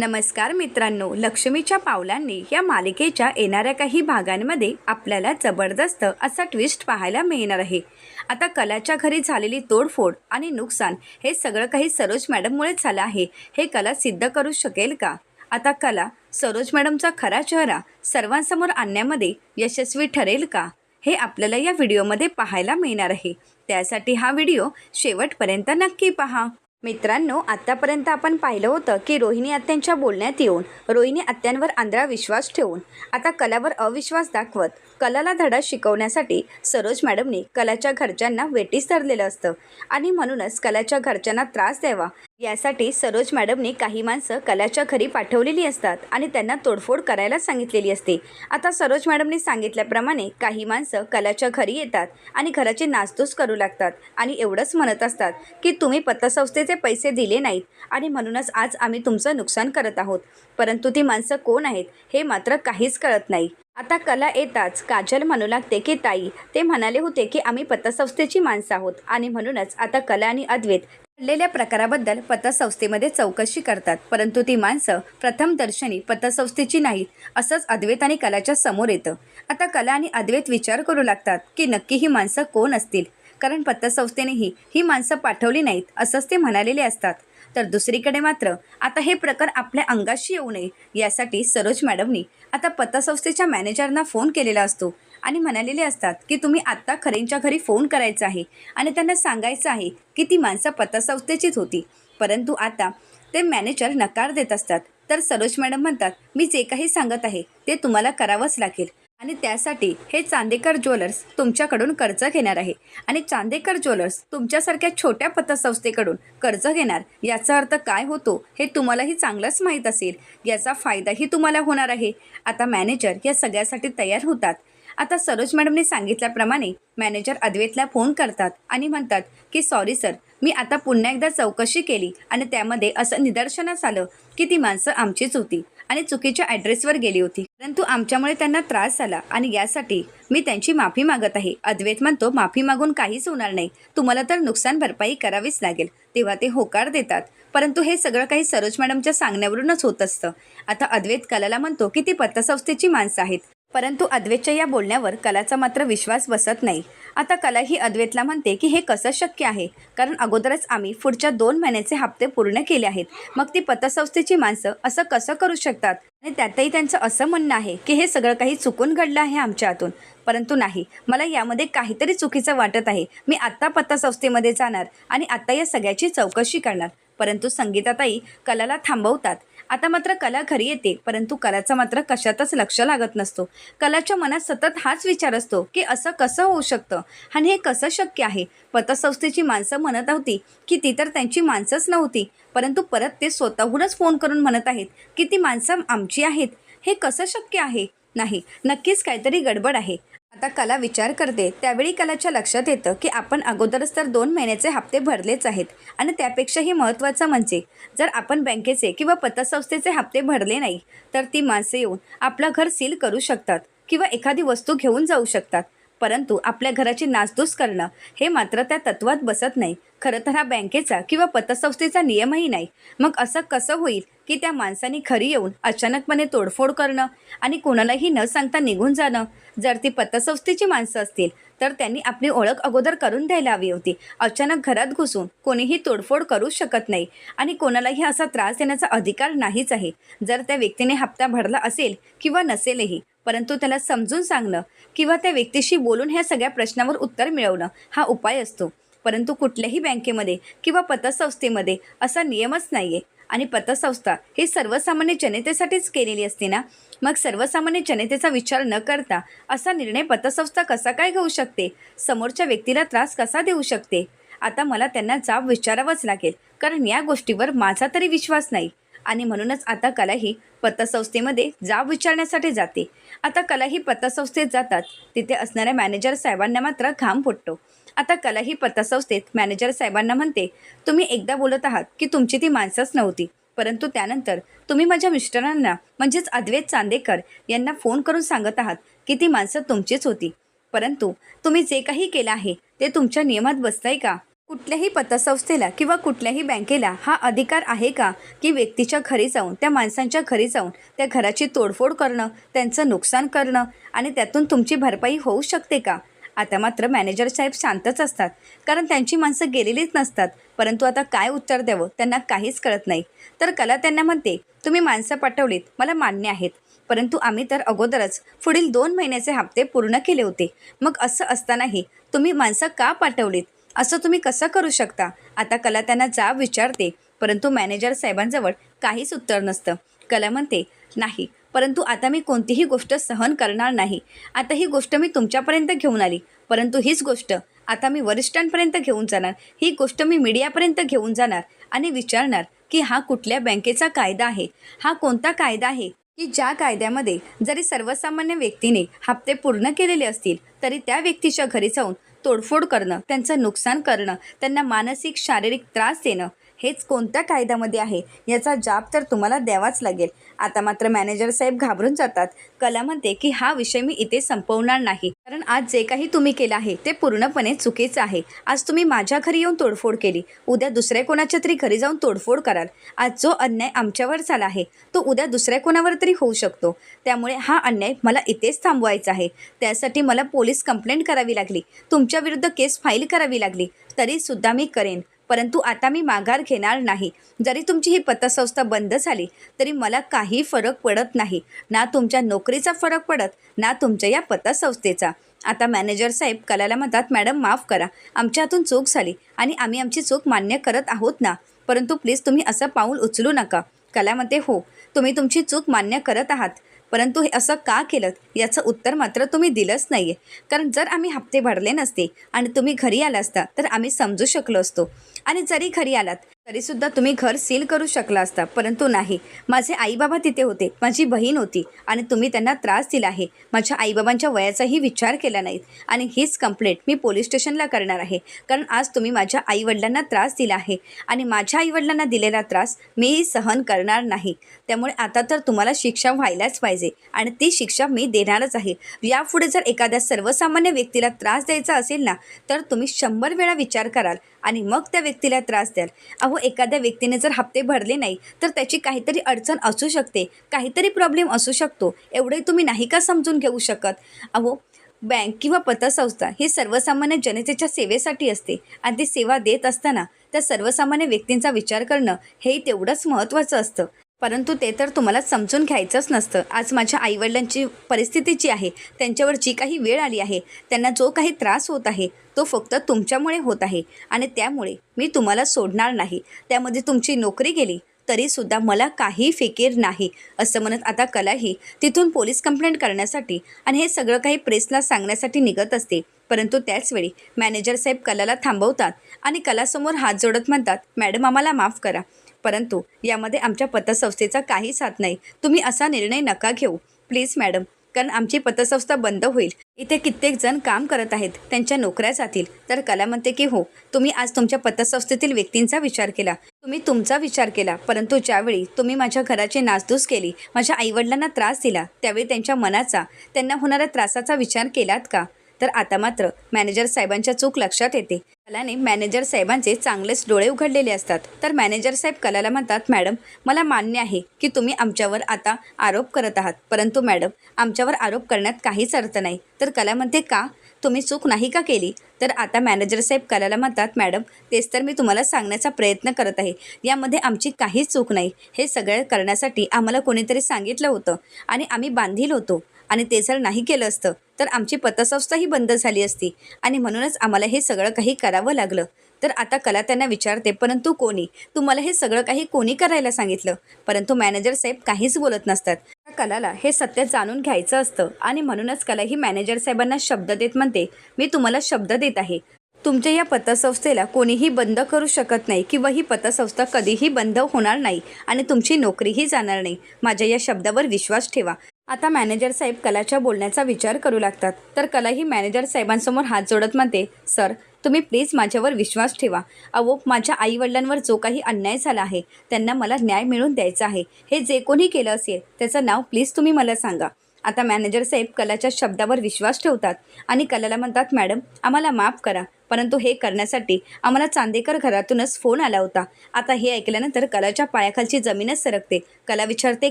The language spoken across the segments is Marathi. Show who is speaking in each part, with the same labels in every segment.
Speaker 1: नमस्कार मित्रांनो लक्ष्मीच्या पावलांनी या मालिकेच्या येणाऱ्या काही भागांमध्ये आपल्याला जबरदस्त असा ट्विस्ट पाहायला मिळणार आहे. आता कलाच्या घरी झालेली तोडफोड आणि नुकसान हे सगळं काही सरोज मॅडममुळेच झालं आहे. हे कला सिद्ध करू शकेल का? आता कला सरोज मॅडमचा खरा चेहरा सर्वांसमोर आणण्यामध्ये यशस्वी ठरेल का? हे आपल्याला या व्हिडिओमध्ये पाहायला मिळणार आहे. त्यासाठी हा व्हिडिओ शेवटपर्यंत नक्की पहा. मित्रांनो आत्तापर्यंत आपण पाहिलं होतं की रोहिणी आत्यांच्या बोलण्यात येऊन रोहिणी आत्यांवर आंधळा विश्वास ठेवून आता कलावर अविश्वास दाखवत कलाला धडा शिकवण्यासाठी सरोज मॅडमने कलाच्या घरच्यांना वेटीस धरलेलं असतं. आणि म्हणूनच कलाच्या घरच्यांना त्रास द्यावा. यासाठी सरोज मॅडमनी काही माणसं कलाच्या घरी पाठवलेली असतात आणि त्यांना तोडफोड करायला सांगितलेली असते. आता सरोज मॅडमनी सांगितल्याप्रमाणे काही माणसं कलाच्या घरी येतात आणि घराची नासधूस करू लागतात आणि एवढंच म्हणत असतात की तुम्ही पतसंस्थेचे पैसे दिले नाहीत आणि म्हणूनच आज आम्ही तुमचं नुकसान करत आहोत. परंतु ती माणसं कोण आहेत हे मात्र काहीच कळत नाही. आता कला येताच. काजल म्हणू लागते की ताई ते म्हणाले होते की आम्ही पतसंस्थेची माणसं आहोत. आणि म्हणूनच आता कला आणि अद्वैत घडलेल्या प्रकाराबद्दल पतसंस्थेमध्ये चौकशी करतात. परंतु ती माणसं प्रथम दर्शनी पतसंस्थेची नाहीत असंच अद्वैत आणि कलाच्या समोर येतं. आता कला आणि अद्वैत विचार करू लागतात की नक्की ही माणसं कोण असतील? कारण पतसंस्थेनेही ही माणसं पाठवली नाहीत असंच ते म्हणालेले असतात. तर दुसरीकडे मात्र आता हे प्रकार आपल्या अंगाशी येऊ नये यासाठी सरोज मॅडमनी आता पतसंस्थेच्या मॅनेजरना फोन केलेला असतो आणि म्हणालेले असतात की तुम्ही आत्ता खरेंच्या घरी फोन करायचा आहे आणि त्यांना सांगायचं आहे की ती माणसं पतसंस्थेचीच होती. परंतु आता ते मॅनेजर नकार देत असतात. तर सरोज मॅडम म्हणतात मी जे काही सांगत आहे ते तुम्हाला करावंच लागेल. आणि त्यासाठी हे चांदेकर ज्वेलर्स तुमच्याकडून कर्ज घेणार आहे. आणि चांदेकर ज्वेलर्स तुमच्यासारख्या छोट्या पतसंस्थेकडून कर्ज घेणार. याचा अर्थ काय होतो हे तुम्हालाही चांगलंच माहीत असेल. याचा फायदाही तुम्हाला होणार आहे. आता मॅनेजर या सगळ्यासाठी तयार होतात. आता सरोज मॅडमने सांगितल्याप्रमाणे मॅनेजर अद्वैतला फोन करतात आणि म्हणतात की सॉरी सर मी आता पुन्हा एकदा चौकशी केली आणि त्यामध्ये असं निदर्शनास आलं की ती माणसं आमचीच होती. आणि चुकीच्या ॲड्रेसवर गेली होती. परंतु आमच्यामुळे त्यांना त्रास झाला आणि यासाठी मी त्यांची माफी मागत आहे. अद्वैत म्हणतो माफी मागून काहीच होणार नाही. तुम्हाला तर नुकसान भरपाई करावीच लागेल. तेव्हा ते होकार देतात. परंतु हे सगळं काही सरोज मॅडमच्या सांगण्यावरूनच होत असतं. आता अद्वैत कलाला म्हणतो की ती पतसंस्थेची माणसं आहेत. परंतु अद्वैतच्या या बोलण्यावर कलाचा मात्र विश्वास बसत नाही. आता कला ही अद्वैतला म्हणते की हे कसं शक्य आहे? कारण अगोदरच आम्ही पुढच्या दोन महिन्याचे हप्ते पूर्ण केले आहेत. मग ती पतसंस्थेची माणसं असं कसं करू शकतात? आणि त्यातही त्यांचं असं म्हणणं आहे की हे सगळं काही चुकून घडलं आहे आमच्या हातून. परंतु नाही मला यामध्ये काहीतरी चुकीचं वाटत आहे. मी आत्ता पतसंस्थेमध्ये जाणार आणि आत्ता या सगळ्याची चौकशी करणार. परंतु संगीताताई कलाला थांबवतात. आता मात्र कला घरी येते परंतु कलाचं मात्र कशातच लक्ष लागत नसतो. कलाच्या मनात सतत हाच विचार असतो की असं कसं होऊ शकतं आणि हे कसं शक्य आहे? पतसंस्थेची माणसं म्हणत होती की ती तर त्यांची माणसंच नव्हती परंतु परत ते स्वतःहूनच फोन करून म्हणत आहेत की ती माणसं आमची आहेत. हे कसं शक्य आहे? नाही नक्कीच काहीतरी गडबड आहे. आता कला विचार करते त्यावेळी कलाच्या लक्षात येतं की आपण अगोदरच तर दोन महिन्याचे हप्ते भरलेच आहेत आणि त्यापेक्षाही महत्त्वाचं म्हणजे जर आपण बँकेचे किंवा पतसंस्थेचे हप्ते भरले नाही तर ती माणसं येऊन आपलं घर सील करू शकतात किंवा एखादी वस्तू घेऊन जाऊ शकतात. परंतु आपल्या घराची नासधूस करणं हे मात्र त्या तत्वात बसत नाही. खरं तर हा बँकेचा किंवा पतसंस्थेचा नियमही नाही. मग असं कसं होईल की त्या माणसाने खरी येऊन अचानकपणे तोडफोड करणं आणि कोणालाही न सांगता निघून जाणं? जर ती पतसंस्थेची माणसं असतील तर त्यांनी आपली ओळख अगोदर करून द्यायला हवी होती. अचानक घरात घुसून कोणीही तोडफोड करू शकत नाही आणि कोणालाही असा त्रास देण्याचा अधिकार नाहीच आहे. जर त्या व्यक्तीने हप्ता भरला असेल किंवा नसेलही परंतु त्याला समजून सांगणं किंवा त्या व्यक्तीशी बोलून ह्या सगळ्या प्रश्नावर उत्तर मिळवणं हा उपाय असतो. परंतु कुठल्याही बँकेमध्ये किंवा पतसंस्थेमध्ये असा नियमच नाही आहे आणि पतसंस्था ही सर्वसामान्य जनतेसाठीच केलेली असते ना? मग सर्वसामान्य जनतेचा विचार न करता असा निर्णय पतसंस्था कसा काय घेऊ शकते? समोरच्या व्यक्तीला त्रास कसा देऊ शकते? आता मला त्यांना जाब विचारावंच लागेल कारण या गोष्टीवर माझा तरी विश्वास नाही. आणि म्हणूनच आता कलाही पतसंस्थेमध्ये जाब विचारण्यासाठी जाते. आता कलाही पतसंस्थेत जातात तिथे असणाऱ्या मॅनेजर साहेबांना मात्र घाम फुटतो. आता कलाही पतसंस्थेत मॅनेजर साहेबांना म्हणते तुम्ही एकदा बोलत आहात की तुमची ती माणसंच नव्हती. परंतु त्यानंतर तुम्ही माझ्या मिस्टरांना म्हणजेच अद्वैत चांदेकर यांना फोन करून सांगत आहात की ती माणसं तुमचीच होती. परंतु तुम्ही जे काही केलं आहे ते तुमच्या नियमात बसतंय का? कुठल्याही पतसंस्थेला किंवा कुठल्याही बँकेला हा अधिकार आहे का की व्यक्तीच्या घरी जाऊन त्या माणसांच्या घरी जाऊन त्या घराची तोडफोड करणं त्यांचं नुकसान करणं आणि त्यातून तुमची भरपाई होऊ शकते का? आता मात्र मॅनेजर साहेब शांतच असतात. कारण त्यांची माणसं गेलेलीच नसतात. परंतु आता काय उत्तर द्यावं? त्यांना काहीच कळत नाही. तर कला त्यांना म्हणते तुम्ही माणसं पाठवलीत. मला मान्य आहेत. परंतु आम्ही तर अगोदरच पुढील दोन महिन्याचे हप्ते पूर्ण केले होते. मग असं असतानाही तुम्ही माणसं का पाठवलीत? असं तुम्ही कसं करू शकता? आता कला त्यांना जाब विचारते परंतु मॅनेजर साहेबांजवळ काहीच उत्तर नसतं. कला म्हणते नाही परंतु आता मी कोणतीही गोष्ट सहन करणार नाही. आता ही गोष्ट मी तुमच्यापर्यंत घेऊन आली. परंतु हीच गोष्ट आता मी वरिष्ठांपर्यंत घेऊन जाणार. ही गोष्ट मी मीडियापर्यंत घेऊन जाणार आणि विचारणार की हा कुठल्या बँकेचा कायदा आहे? हा कोणता कायदा आहे? की ज्या कायद्यामध्ये जरी सर्वसामान्य व्यक्तीने हप्ते पूर्ण केलेले असतील तरी त्या व्यक्तीच्या घरी जाऊन तोडफोड करणं त्यांचं नुकसान करणं त्यांना मानसिक शारीरिक त्रास देणं. हेच कोणत्या कायद्यामध्ये आहे? याचा जाब तर तुम्हाला द्यावाच लागेल. आता मात्र मॅनेजर साहेब घाबरून जातात. कला म्हणते की हा विषय मी इथे संपवणार नाही. कारण आज जे काही तुम्ही केलं आहे ते पूर्णपणे चुकीचं आहे. आज तुम्ही माझ्या घरी येऊन तोडफोड केली. उद्या दुसऱ्या कोणाच्या तरी घरी जाऊन तोडफोड कराल. आज जो अन्याय आमच्यावर झाला आहे तो उद्या दुसऱ्या कोणावर तरी होऊ शकतो. त्यामुळे हा अन्याय मला इथेच थांबवायचा आहे. त्यासाठी मला पोलीस कंप्लेंट करावी लागली. तुमच्या विरुद्ध केस फाईल करावी लागली. तरीसुद्धा मी करेन. परंतु आता मी माघार घेणार नाही. जरी तुमची ही पतसंस्था बंद झाली तरी मला काही फरक पडत नाही. ना तुमच्या नोकरीचा फरक पडत ना तुमच्या या पतसंस्थेचा. आता मॅनेजर साहेब कलाला म्हणतात मॅडम माफ करा. आमच्या हातून चूक झाली आणि आम्ही आमची चूक मान्य करत आहोत ना. परंतु प्लीज तुम्ही असं पाऊल उचलू नका. कला म्हणते हो तुम्ही तुमची चूक मान्य करत आहात. परंतु हे असं का केलं? याचं उत्तर मात्र तुम्ही दिलंच नाही आहे कारण जर आम्ही हप्ते भरले नसते आणि तुम्ही घरी आला असता तर आम्ही समजू शकलो असतो. आणि जरी घरी आलात तरीसुद्धा तुम्ही घर सील करू शकला असता परंतु नाही. माझे आईबाबा तिथे होते. माझी बहीण होती आणि तुम्ही त्यांना त्रास दिला आहे. माझ्या आईबाबांच्या वयाचाही विचार केला नाहीत आणि हीच कंप्लेंट मी पोलीस स्टेशनला करणार आहे. कारण आज तुम्ही माझ्या आईवडिलांना त्रास दिला आहे आणि माझ्या आईवडिलांना दिलेला त्रास मी सहन करणार नाही. त्यामुळे आता तर तुम्हाला शिक्षा व्हायलाच पाहिजे आणि ती शिक्षा मी देणारच आहे. यापुढे जर एखाद्या सर्वसामान्य व्यक्तीला त्रास द्यायचा असेल ना तर तुम्ही शंभर वेळा विचार कराल आणि मग त्या व्यक्तीला त्रास द्याल. अहो एखाद्या व्यक्तीने जर हप्ते भरले नाही तर त्याची काहीतरी अडचण असू शकते. काहीतरी प्रॉब्लेम असू शकतो. एवढे तुम्ही नाही का समजून घेऊ शकत? अहो बँक किंवा पतसंस्था ही सर्वसामान्य जनतेच्या सेवेसाठी असते. आणि ती सेवा देत असताना त्या सर्वसामान्य व्यक्तींचा विचार करणं हे तेवढंच महत्त्वाचं असतं. परंतु ते तर तुम्हाला समजून घ्यायचंच नसतं. आज माझ्या आईवडिलांची परिस्थिती जी आहे त्यांच्यावर जी काही वेळ आली आहे त्यांना जो काही त्रास होत आहे तो फक्त तुमच्यामुळे होत आहे. आणि त्यामुळे मी तुम्हाला सोडणार नाही. त्यामध्ये तुमची नोकरी गेली तरीसुद्धा मला काही फिकीर नाही असं म्हणत आता कलाही तिथून पोलीस कंप्लेंट करण्यासाठी आणि हे सगळं काही प्रेसला सांगण्यासाठी निघत असते. परंतु त्याचवेळी मॅनेजर साहेब कलाला थांबवतात आणि कलासमोर हात जोडत म्हणतात मॅडम आम्हाला माफ करा. परंतु यामध्ये आमच्या पतसंस्थेचा काहीच साथ नाही. तुम्ही असा निर्णय नका घेऊ. प्लीज मॅडम कारण आमची पतसंस्था बंद होईल. इथे कित्येक जण काम करत आहेत. त्यांच्या नोकऱ्या जातील. तर कला म्हणते की हो तुम्ही आज तुमच्या पतसंस्थेतील व्यक्तींचा विचार केला. तुम्ही तुमचा विचार केला. परंतु ज्यावेळी तुम्ही माझ्या घराची नासधूस केली माझ्या आईवडिलांना त्रास दिला त्यावेळी त्यांच्या मनाचा त्यांना होणाऱ्या त्रासाचा विचार केलात का? तर आता मात्र मॅनेजर साहेबांच्या चूक लक्षात येते. कलाने मॅनेजर साहेबांचे चांगलेच डोळे उघडलेले असतात. तर मॅनेजर साहेब कलाला म्हणतात मॅडम मला मान्य आहे की तुम्ही आमच्यावर आता आरोप करत आहात. परंतु मॅडम आमच्यावर आरोप करण्यात काहीच अर्थ नाही. तर कला म्हणते का? तुम्ही चूक नाही का केली? तर आता मॅनेजर साहेब कलाला म्हणतात मॅडम तेच तर मी तुम्हाला सांगण्याचा प्रयत्न करत आहे. यामध्ये आमची काहीच चूक नाही. हे सगळं करण्यासाठी आम्हाला कोणीतरी सांगितलं होतं आणि आम्ही बांधील होतो. आणि ते जर नाही केलं असतं तर आमची पतसंस्थाही बंद झाली असती. आणि म्हणूनच आम्हाला हे सगळं काही करावं लागलं. तर आता कला त्यांना विचारते परंतु कोणी? तुम्हाला हे सगळं काही कोणी करायला सांगितलं? परंतु मॅनेजर साहेब काहीच बोलत नसतात. त्या कलाला हे सत्य जाणून घ्यायचं असतं आणि म्हणूनच कला ही मॅनेजर साहेबांना शब्द देत म्हणते मी तुम्हाला शब्द देत आहे. तुमच्या या पतसंस्थेला कोणीही बंद करू शकत नाही किंवा ही पतसंस्था कधीही बंद होणार नाही आणि तुमची नोकरीही जाणार नाही. माझ्या या शब्दावर विश्वास ठेवा. आता मॅनेजर साहेब कलाच्या बोलण्याचा विचार करू लागतात. तर कला ही मॅनेजर साहेबांसमोर हात जोडत म्हणते सर तुम्ही प्लीज माझ्यावर विश्वास ठेवा. अहो माझ्या आईवडिलांवर जो काही अन्याय झाला आहे त्यांना मला न्याय मिळवून द्यायचा आहे. हे जे कोणी केलं असेल त्याचं नाव प्लीज तुम्ही मला सांगा. आता मॅनेजर साहेब कलाच्या शब्दावर विश्वास ठेवतात आणि कलाला म्हणतात मॅडम आम्हाला माफ करा. परंतु हे करण्यासाठी आम्हाला चांदेकर घरातूनच फोन आला होता. आता हे ऐकल्यानंतर कलाच्या पायाखालची जमीनच सरकते. कला विचारते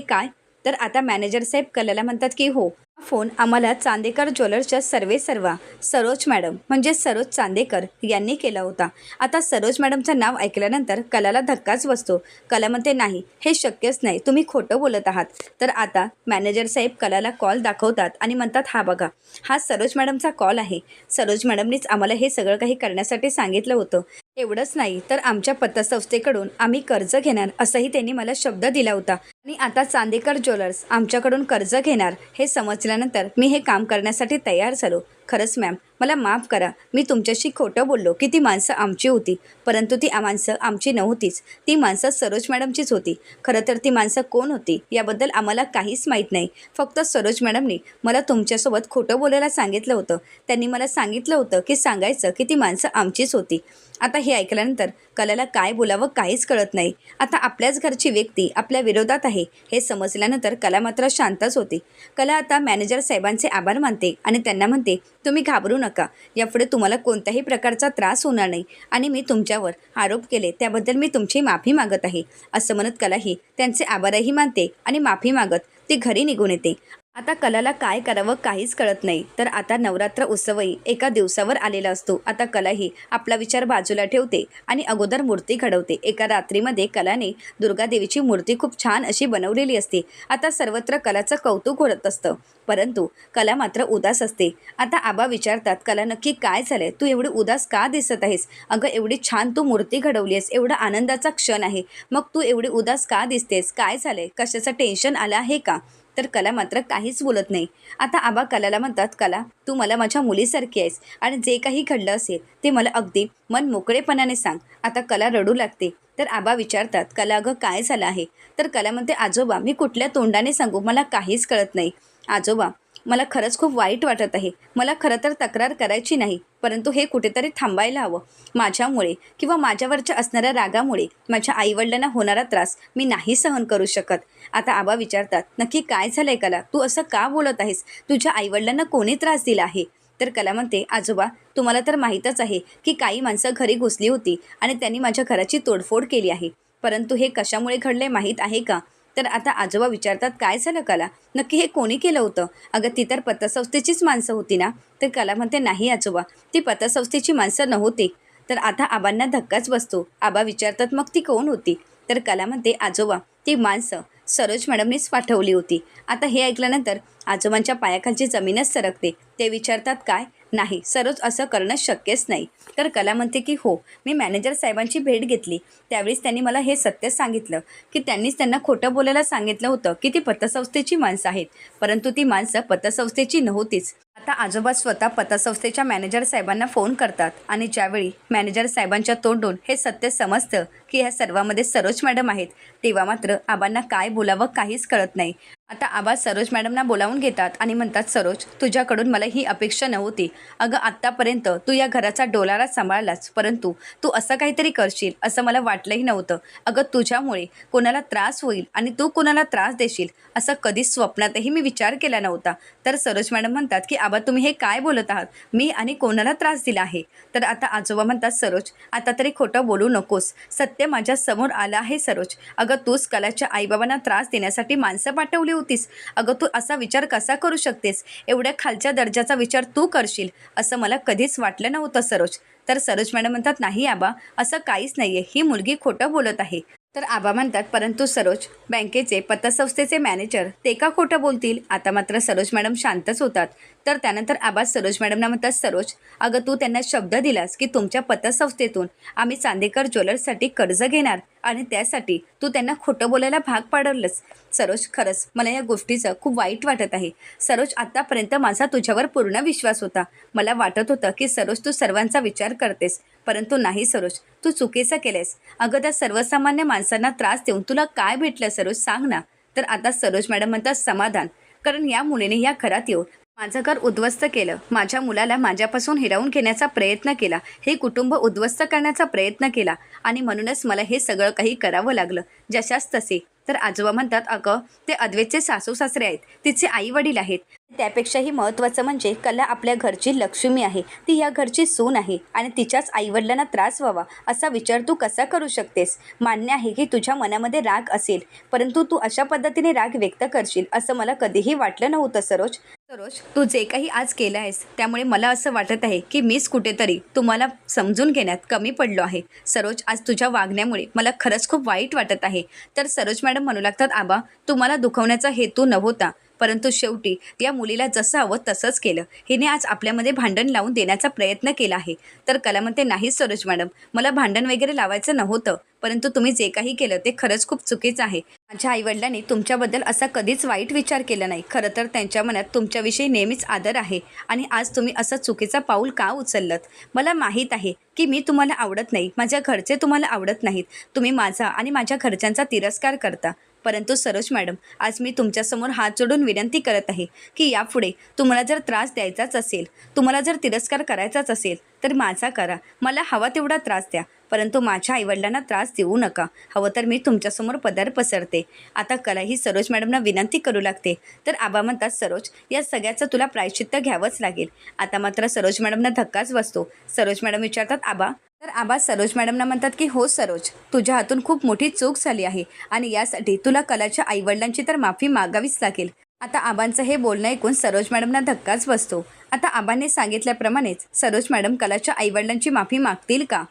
Speaker 1: काय? तर आता मॅनेजर साहेब कलाला म्हणतात की हो हा फोन आम्हाला चांदेकर ज्वेलर्सच्या सर्वे सर्वा सरोज मॅडम म्हणजे सरोज चांदेकर यांनी केला होता. आता सरोज मॅडमचं नाव ऐकल्यानंतर कलाला धक्काच बसतो. कला म्हणते नाही हे शक्यच नाही तुम्ही खोटं बोलत आहात. तर आता मॅनेजर साहेब कलाला कॉल दाखवतात आणि म्हणतात हा बघा हा सरोज मॅडमचा कॉल आहे. सरोज मॅडमनीच आम्हाला हे सगळं काही करण्यासाठी सांगितलं होतं. एवढंच नाही तर आमच्या पतसंस्थेकडून आम्ही कर्ज घेणार असंही त्यांनी मला शब्द दिला होता. आणि आता चांदेकर ज्वेलर्स आमच्याकडून कर्ज घेणार हे समजल्यानंतर मी हे काम करण्यासाठी तयार झालो. खरंच मॅम मला माफ करा. मी तुमच्याशी खोटं बोललो की ती माणसं आमची होती. परंतु ती माणसं आमची नव्हतीच. ती माणसं सरोज मॅडमचीच होती. खरं तर ती माणसं कोण होती याबद्दल आम्हाला काहीच माहीत नाही. फक्त सरोज मॅडमनी मला तुमच्यासोबत खोटं बोलायला सांगितलं होतं. त्यांनी मला सांगितलं होतं की सांगायचं की ती माणसं आमचीच होती. आता हे ऐकल्यानंतर कलाला काय बोलावं काहीच कळत नाही. आता आपल्याच घरची व्यक्ती आपल्या विरोधात आहे हे समजल्यानंतर कला मात्र शांतच होती. कला आता मॅनेजर साहेबांचे आभार मानते आणि त्यांना म्हणते तुम्ही घाबरू नका. यापुढे तुम्हाला कोणत्याही प्रकारचा त्रास होणार नाही. आणि मी तुमच्यावर आरोप केले त्याबद्दल मी तुमची माफी मागत आहे. असं म्हणत कलाही त्यांचे आभारही मानते आणि माफी मागत ती घरी निघून येते. आता कलाला काय करावं काहीच कळत नाही. तर आता नवरात्र उत्सवही एका दिवसावर आलेला असतो. आता कलाही आपला विचार बाजूला ठेवते आणि अगोदर मूर्ती घडवते. एका रात्रीमध्ये कलाने दुर्गादेवीची मूर्ती खूप छान अशी बनवलेली असते. आता सर्वत्र कलाचं कौतुक होत असतं. परंतु कला मात्र उदास असते. आता आबा विचारतात कला नक्की काय झालंय? तू एवढी उदास का दिसत आहेस? अगं एवढी छान तू मूर्ती घडवली आहेस. एवढा आनंदाचा क्षण आहे. मग तू एवढी उदास का दिसतेस? काय झालंय? कशाचं टेन्शन आलं आहे का? तर कला मात्र काहीच बोलत नाही. आता आबा कलाला म्हणतात कला तू मला माझ्या मुलीसारखी आहेस आणि जे काही घडलं असेल ते मला अगदी मन मोकळेपणाने सांग. आता कला रडू लागते. तर आबा विचारतात कला अगं काय झालं आहे? तर कला म्हणते आजोबा मी कुठल्या तोंडाने सांगू मला काहीच कळत नाही. आजोबा मला खरंच खूप वाईट वाटत आहे. मला खरं तर तक्रार करायची नाही. परंतु हे कुठेतरी थांबायला हवं. माझ्यामुळे किंवा माझ्यावरच्या असणाऱ्या रागामुळे माझ्या आईवडिलांना होणारा त्रास मी नाही सहन करू शकत. आता आबा विचारतात नक्की काय झालंय कला? तू असं का बोलत आहेस? तुझ्या आईवडिलांना कोणी त्रास दिला आहे? तर कला म्हणते आजोबा तुम्हाला तर माहीतच आहे की काही माणसं घरी घुसली होती आणि त्यांनी माझ्या घराची तोडफोड केली आहे. परंतु हे कशामुळे घडले माहीत आहे का? तर आता आजोबा विचारतात काय झालं कला? नक्की हे कोणी केलं होतं? अगं ती तर पतसंस्थेचीच माणसं होती ना. तर कला म्हणते नाही आजोबा ती पतसंस्थेची माणसं नव्हती. तर आता आबांना धक्काच बसतो. आबा विचारतात मग ती कोण होती? तर कला म्हणते आजोबा ती माणसं सरोज मॅडमनेच पाठवली होती. आता हे ऐकल्यानंतर आजोबांच्या पायाखालची जमीनच सरकते. ते विचारतात काय? नाही सरोज असं करणं शक्यच नाही. तर कला म्हणते की हो मी मॅनेजर साहेबांची भेट घेतली. त्यावेळेस त्यांनी मला हे सत्य सांगितलं की त्यांनीच त्यांना खोटं बोलायला सांगितलं होतं की ती पतसंस्थेची माणसं आहेत. परंतु ती माणसं पतसंस्थेची नव्हतीच. आता आजोबा स्वतः पतसंस्थेच्या मॅनेजर साहेबांना फोन करतात आणि ज्यावेळी मॅनेजर साहेबांच्या तोंडून हे सत्य समजतं की ह्या सर्वामध्ये सरोज मॅडम आहेत तेव्हा मात्र आबांना काय बोलावं काहीच कळत नाही. आता आबा सरोज मॅडमना बोलावून घेतात आणि म्हणतात सरोज तुझ्याकडून मला ही अपेक्षा नव्हती. अगं आत्तापर्यंत तू या घराचा डोलारा सांभाळलास परंतु तू असं काहीतरी करशील असं मला वाटलंही नव्हतं. अगं तुझ्यामुळे कोणाला त्रास होईल आणि तू कोणाला त्रास देशील असं कधीच स्वप्नातही मी विचार केला नव्हता. तर सरोज मॅडम म्हणतात की आबा तुम्ही हे काय बोलत आहात? मी आणि कोणाला त्रास दिला आहे? तर आता आजोबा म्हणतात सरोज आता तरी खोटं बोलू नकोस. सत्य माझ्यासमोर आलं आहे सरोज. अगं तूच कलाच्या आईबाबांना त्रास देण्यासाठी माणसं पाठवली होतीस. अगं तू असा विचार कसा करू शकतेस? एवढ्या खालच्या दर्जाचा विचार तू करशील असं मला कधीच वाटलं नव्हतं सरोज. तर सरोज मॅडम म्हणतात नाही आबा असं काहीच नाही आहे ही मुलगी खोटं बोलत आहे. तर आबा म्हणतात परंतु सरोज बँकेचे पतसंस्थेचे मॅनेजर ते का खोटं बोलतील. आता मात्र सरोज मॅडम शांतच होतात. तर त्यानंतर आबा सरोज मॅडमना म्हणतात सरोज अगं तू त्यांना शब्द दिलास की तुमच्या पतसंस्थेतून आम्ही चांदेकर ज्वेलर्ससाठी कर्ज घेणार आणि त्यासाठी तू त्यांना खोटं बोलायला भाग पाडवलंस सरोज खरंच मला या गोष्टीचं खूप वाईट वाटत आहे. सरोज आत्तापर्यंत माझा तुझ्यावर पूर्ण विश्वास होता. मला वाटत होतं की सरोज तू सर्वांचा विचार करतेस. परंतु नाही सरोज तू चुकीचं केलंयस. अगं त्या सर्वसामान्य माणसांना त्रास देऊन तुला काय भेटलं सरोज सांग ना. तर आता सरोज मॅडम म्हणतात समाधान. कारण या मुलीने या घरात येऊन माझं घर उद्ध्वस्त केलं. माझ्या मुलाला माझ्यापासून हिरावून घेण्याचा प्रयत्न केला. हे कुटुंब उद्ध्वस्त करण्याचा प्रयत्न केला. आणि म्हणूनच मला हे सगळं काही करावं लागलं. जशाच तसे. तर आजोबा म्हणतात अगं ते अद्वैतचे सासू सासरे आहेत. तिचे आई वडील आहेत. त्यापेक्षाही महत्त्वाचं म्हणजे कला आपल्या घरची लक्ष्मी आहे. ती या घरची सून आहे आणि तिच्याच आईवडिलांना त्रास व्हावा असा विचार तू कसा करू शकतेस? मान्य आहे की तुझ्या मनामध्ये राग असेल परंतु तू अशा पद्धतीने राग व्यक्त करशील असं मला कधीही वाटलं नव्हतं सरोज. सरोज तू जे काही आज केलं आहेस त्यामुळे मला असं वाटत आहे की मीच कुठेतरी तुम्हाला समजून घेण्यात कमी पडलो आहे. सरोज आज तुझ्या वागण्यामुळे मला खरंच खूप वाईट वाटत आहे. तर सरोज मॅडम म्हणू लागतात आबा तुम्हाला दुखवण्याचा हेतू नव्हता. परंतु शेवटी या मुलीला जसं हवं तसंच केलं. हिने आज आपल्यामध्ये भांडण लावून देण्याचा प्रयत्न केला आहे. तर कला नाही सरोज मॅडम मला भांडण वगैरे लावायचं नव्हतं. परंतु तुम्ही जे काही केलं ते खरंच खूप चुकीचं आहे. माझ्या आईवडिलांनी तुमच्याबद्दल असा कधीच वाईट विचार केला नाही. खरं तर त्यांच्या मनात तुमच्याविषयी नेहमीच आदर आहे आणि आज तुम्ही असं चुकीचा पाऊल का उचललत? मला माहीत आहे की मी तुम्हाला आवडत नाही. माझ्या घरचे तुम्हाला आवडत नाहीत. तुम्ही माझा आणि माझ्या घरच्यांचा तिरस्कार करता. परंतु सरोज मॅडम आज मी तुमच्यासमोर हात जोडून विनंती करत आहे की यापुढे तुम्हाला जर त्रास द्यायचाच असेल तुम्हाला जर तिरस्कार करायचाच असेल तर माझा करा. मला हवा तेवढा त्रास द्या. परंतु माझ्या आईवडिलांना त्रास देऊ नका. हवं तर मी तुमच्यासमोर पदार पसरते. आता कला ही सरोज मॅडमना विनंती करू लागते. तर आबा म्हणतात सरोज या सगळ्याचं तुला प्रायश्चित्त घ्यावंच लागेल. आता मात्र सरोज मॅडमना धक्काच बसतो. सरोज मॅडम विचारतात आबा? तर आबा सरोज मॅडमना म्हणतात की हो सरोज तुझ्या हातून खूप मोठी चूक झाली आहे आणि यासाठी तुला कलाच्या आईवडिलांची तर माफी मागावीच लागेल. आता आबांचं हे बोलणं ऐकून सरोज मॅडमना धक्काच बसतो. आता आबांनी सांगितल्याप्रमाणेच सरोज मॅडम कलाच्या आईवडिलांची माफी मागतील का?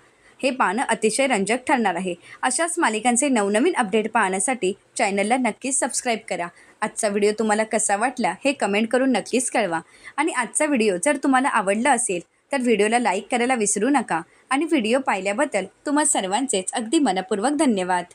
Speaker 1: हे पाहणं अतिशय रंजक ठरणार आहे. अशाच मालिकांचे नवनवीन अपडेट पाहण्यासाठी चॅनलला नक्कीच सबस्क्राईब करा. आजचा व्हिडिओ तुम्हाला कसा वाटला हे कमेंट करून नक्कीच कळवा. आणि आजचा व्हिडिओ जर तुम्हाला आवडला असेल तर व्हिडिओला लाईक करायला विसरू नका. आणि व्हिडिओ पाहिल्याबद्दल तुम्हा सर्वांचेच अगदी मनपूर्वक धन्यवाद.